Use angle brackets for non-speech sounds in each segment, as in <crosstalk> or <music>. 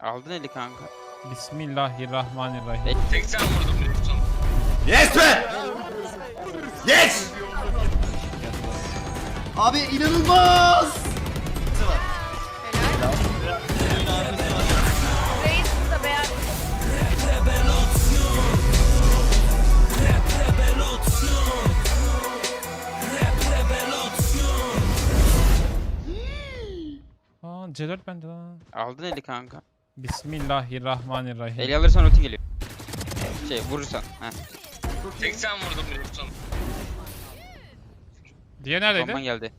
Aldın eli kanka. Bismillahirrahmanirrahim. Yes be! Yes! Abi inanılmaz. Reis burada beyaz. Aa C4 bende lan. Aldın eli kanka. Bismillahirrahmanirrahim. Eli alırsan ulti geliyor. Şey vurursan. Heh. Diye Bomban neredeydi? geldi.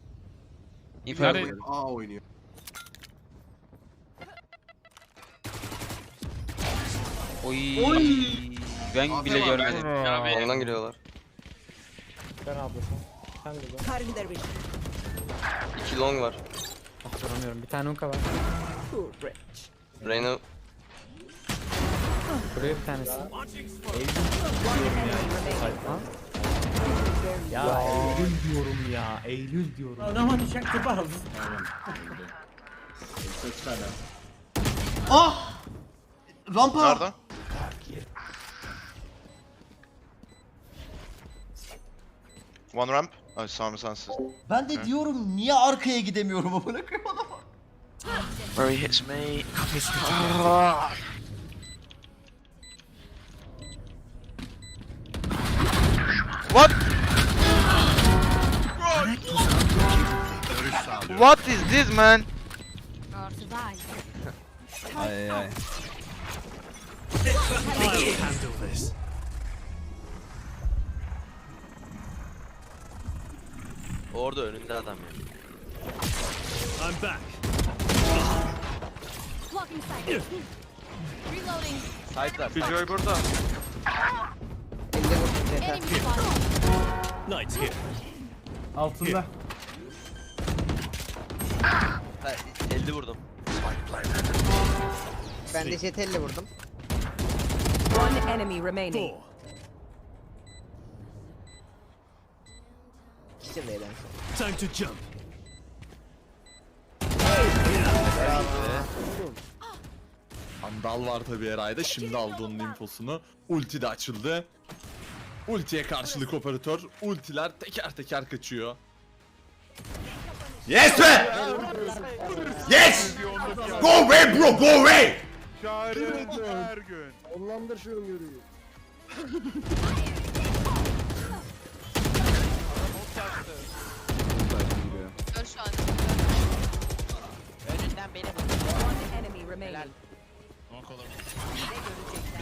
İnfo Nerede? A oynuyor. Oy. Ben bile görmedim. Ondan giriyorlar. İki long var. Hatırlamıyorum. Bir tane unka var. Reyna Buraya bir tanesi. Ha? Ya Eylül diyorum ya. Eylül diyorum. Ah! Rampa. Nerede? One ramp. Ay Sami sensiz. Ben de diyorum niye arkaya gidemiyorum <laughs> amına koyayım adama. Where he hits me. What? What is this, man? Ay ay. Orada önünde adam ya. Blocking sight. Reloading. Side'lar. Killjoy burada. Enemy spotted. Altında. Ha, 50 vurdum. Ben de jetelle vurdum. One enemy remaining. İşte B'den sonra. Andal var tabi herhalde. Şimdi aldı onun infosunu. Ulti de açıldı. Ultiye karşılık operatör. Ultiler teker teker kaçıyor. Yes be! Yes! Go away bro, go away! Gör <laughs>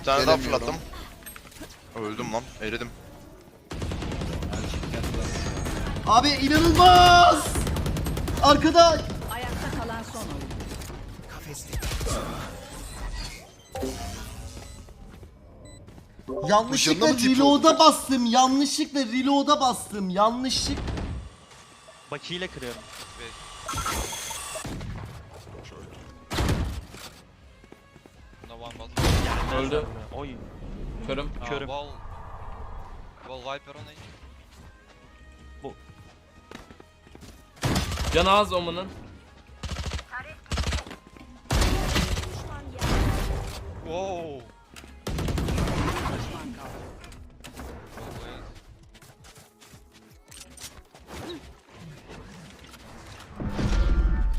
tane daha fırlattım. Öldüm lan, eridim. Abi inanılmaz. Arkada Ayakta kalan son oyun. yanlışlıkla mı reload'a bastım. Yanlışlıkla reload'a bastım. Yanlışlık. Bakiyle kırıyorum. Öldü. Oy. Körüm. Körüm. Can ağız omunun. Wow.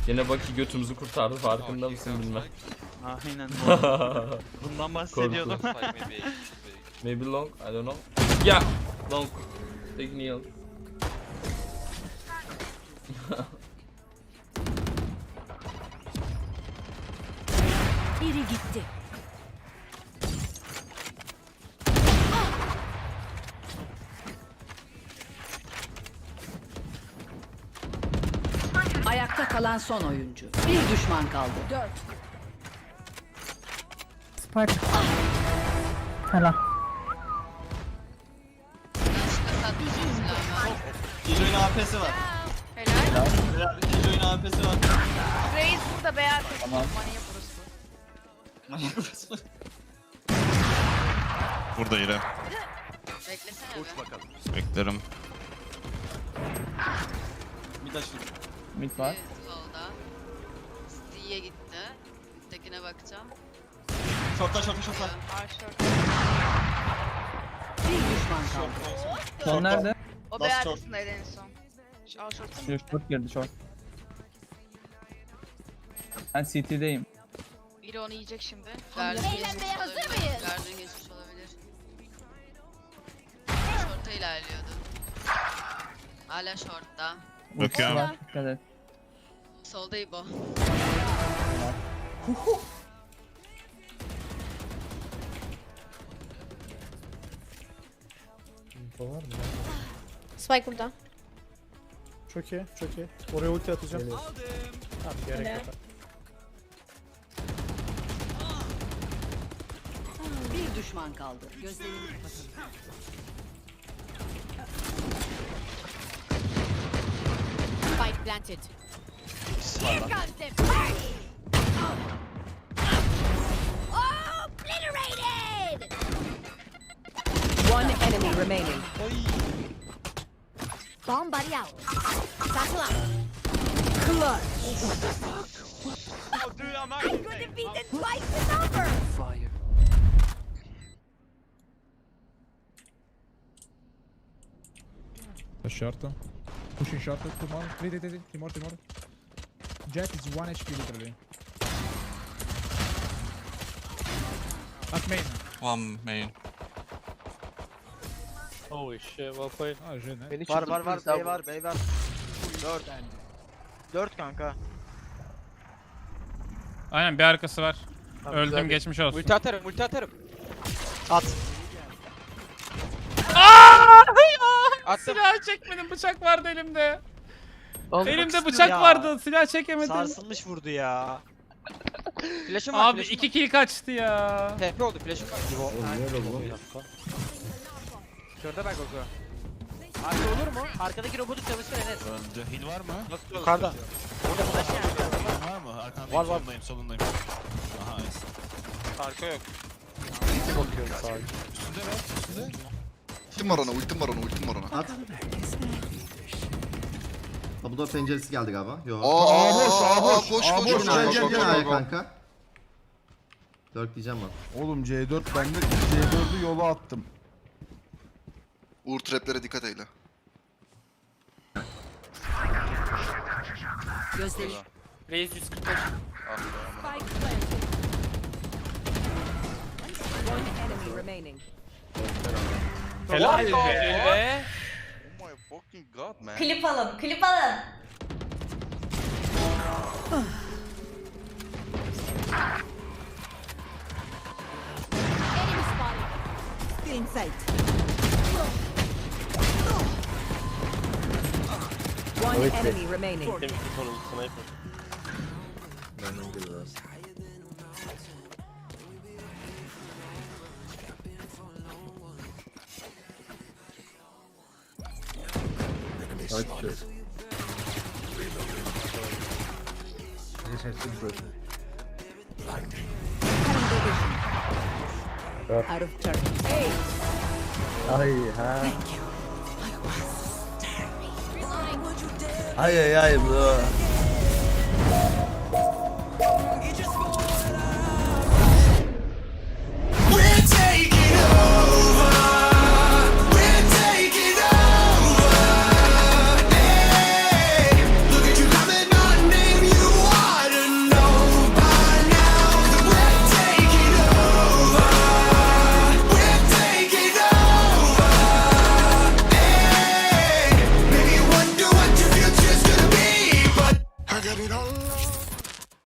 Yine Baki götümüzü kurtardı farkında mısın bilmem. Aynen. <laughs> Bundan bahsediyordum. Maybe long, I don't know. Yeah, long. Take kneel. Biri gitti. Ayakta kalan son oyuncu. Bir düşman kaldı. Dört. Spike. Helal. Killjoy'un AP'si var. Helal. Killjoy'un AP'si var. Reis burada beyaz. Tamam. Manyak burası. Burada yine. Beklesene be. Beklerim. Bir taş vurdu. Mid var. Solda. Stiye gitti. Tekine bakacağım. Şorta şorta şorta. Bir düşman kaldı. Son nerede? O Last short. arkasındaydı en son. Şu al short'u. Short girdi short. Ben CT'deyim. Biri onu yiyecek şimdi. Eğlenmeye hazır mıyız? Garden geçmiş olabilir. Short'a ilerliyordu. Hala short'ta. Bakıyorum. Dikkat et. Solda İbo. Spike burada. Çok iyi, çok iyi. Oraya ulti atacağım. Tamam, gerek yok. Bir düşman kaldı. Gözlerini kapatın. Spike planted. Here comes the party! One enemy remaining. Bomb buddy out. Satchel out. Clutch. I'm not I beat it twice the number. Fire. A short. Pushing short. Two more. Three, three, three, three more, three more. Jet is one HP literally. Up main. One main. Oh shit, well played. Ah, je ne. Var var var bey var bey var. 4. 4 kanka. Aynen bir arkası var. Öldüm geçmiş olsun. Ulti atarım ulti atarım. At. Attım. Silah çekmedim bıçak vardı elimde. Almak Elimde bıçak ya. vardı silah çekemedim. Sarsılmış vurdu ya. Flash'ım var Abi flash'ım iki kill kaçtı ya. var. TP oldu flash'ım var. Körde bak Goku. Abi olur mu? Arkadaki robotu çalıştır Enes. Öldü. Hil var mı? Yukarıda. Var mı? Arkandayım, Var, var. solundayım, solundayım. Aha, nice. Arka yok. Ultim var ona, ultim var ona, ultim var ona. At. Ha bu da penceresi geldi galiba. Yo. Aa, boş, aa, boş, boş, Gel boş, boş, gel boş, gel boş. kanka. Dört diyeceğim bak. Oğlum C4 bende C4'ü yola attım. Uğur traplere dikkat eyle. Gözleri. Raze 145. Spike planted. One enemy remaining. Helal be. Oh my fucking god man. Klip alın, klip alın. Enemy spotted. Insight. One enemy remaining. Out of turn. Hey. Reloading. Ay ay ay bro.